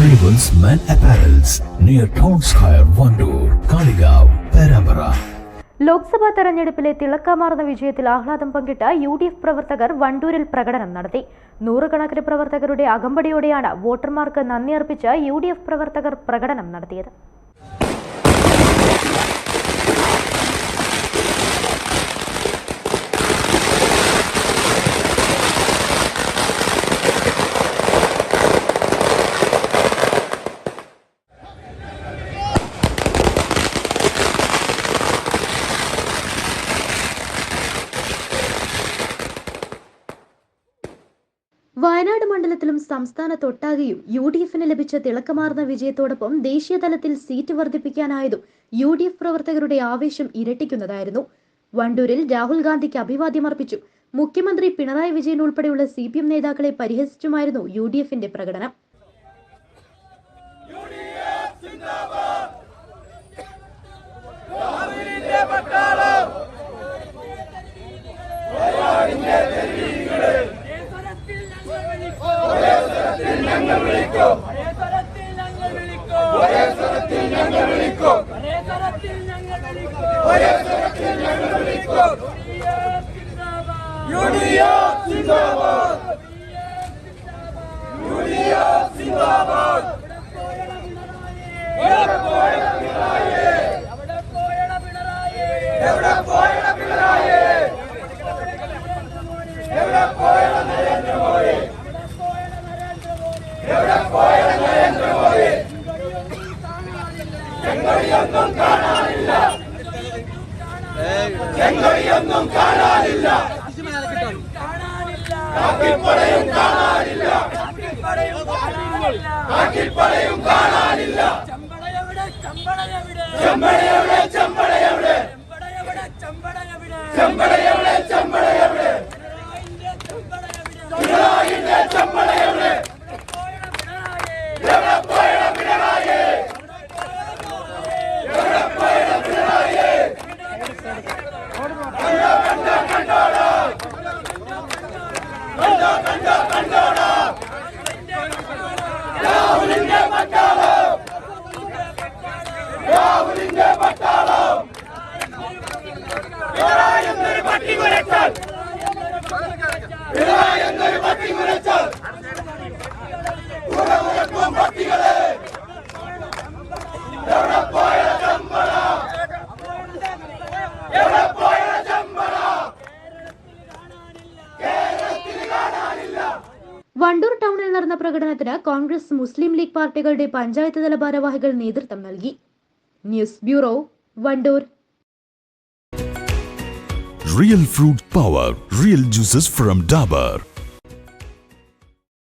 Arrivals men apparels near town square Wandoor Kalikavu Perambara. Lok Sabha തെരഞ്ഞെടുപ്പിലെ തിളക്കമാർന്ന വിജയത്തിൽ ആഹ്ലാദം പങ്കിട്ട യു ഡി എഫ് പ്രവർത്തകർ വണ്ടൂരിൽ പ്രകടനം നടത്തി നൂറുകണക്കിന് പ്രവർത്തകരുടെ അകമ്പടിയോടെയാണ് വോട്ടർമാർക്ക് നന്ദി അർപ്പിച്ച് യു ഡി എഫ് പ്രവർത്തകർ പ്രകടനം നടത്തിയത് വയനാട് മണ്ഡലത്തിലും സംസ്ഥാനത്തൊട്ടാകെയും യു ഡി എഫിന് ലഭിച്ച തിളക്കമാർന്ന വിജയത്തോടൊപ്പം ദേശീയ തലത്തിൽ സീറ്റ് വർദ്ധിപ്പിക്കാനായതും യു ഡി എഫ് പ്രവർത്തകരുടെ ആവേശം ഇരട്ടിക്കുന്നതായിരുന്നു. വണ്ടൂരിൽ രാഹുൽ ഗാന്ധിക്ക് അഭിവാദ്യം അർപ്പിച്ചു. മുഖ്യമന്ത്രി പിണറായി വിജയൻ ഉൾപ്പെടെയുള്ള സി പി എം നേതാക്കളെ പരിഹസിച്ചുമായിരുന്നു യു ഡി എഫിന്റെ പ്രകടനം. ഞങ്ങൾ വിളിക്കും ഒരേ സ്വരത്തിൽ ഞങ്ങൾ വിളിക്കും ഒരേ സ്വരത്തിൽ ഞങ്ങൾ വിളിക്കും യു ഡി എഫ് സിന്ദാബാദ് യു ഡി എഫ് സിന്ദാബാദ് എവിടെ പോയട പിണറായി എവിടെ പോയട പിണറായി എവിടെ പോയട പിണറായി എവിടെ പോയട നരേന്ദ്രമോദി എവിടെ പോയട നരേന്ദ്രമോദി ചെങ്കൊടിയൊന്നും കാണാനില്ല ചെങ്കൊടിയൊന്നും കാണാനില്ല കാക്കിപ്പടയും കാണാനില്ല കാക്കിപ്പടയും കാണാനില്ല ചെമ്പടയെവിടെ ചെമ്പടയെവിടെ ചെമ്പടയെവിടെ ചെമ്പടയെവിടെ ചെമ്പടയെവിടെ എവിടെ വണ്ടൂർ ടൗണിൽ നടന്ന പ്രകടനത്തിന് കോൺഗ്രസ് മുസ്ലിം ലീഗ് പാർട്ടികളുടെ പഞ്ചായത്ത് തല ഭാരവാഹികൾ നേതൃത്വം നൽകി news bureau Wandoor real fruit power real juices from Dabur.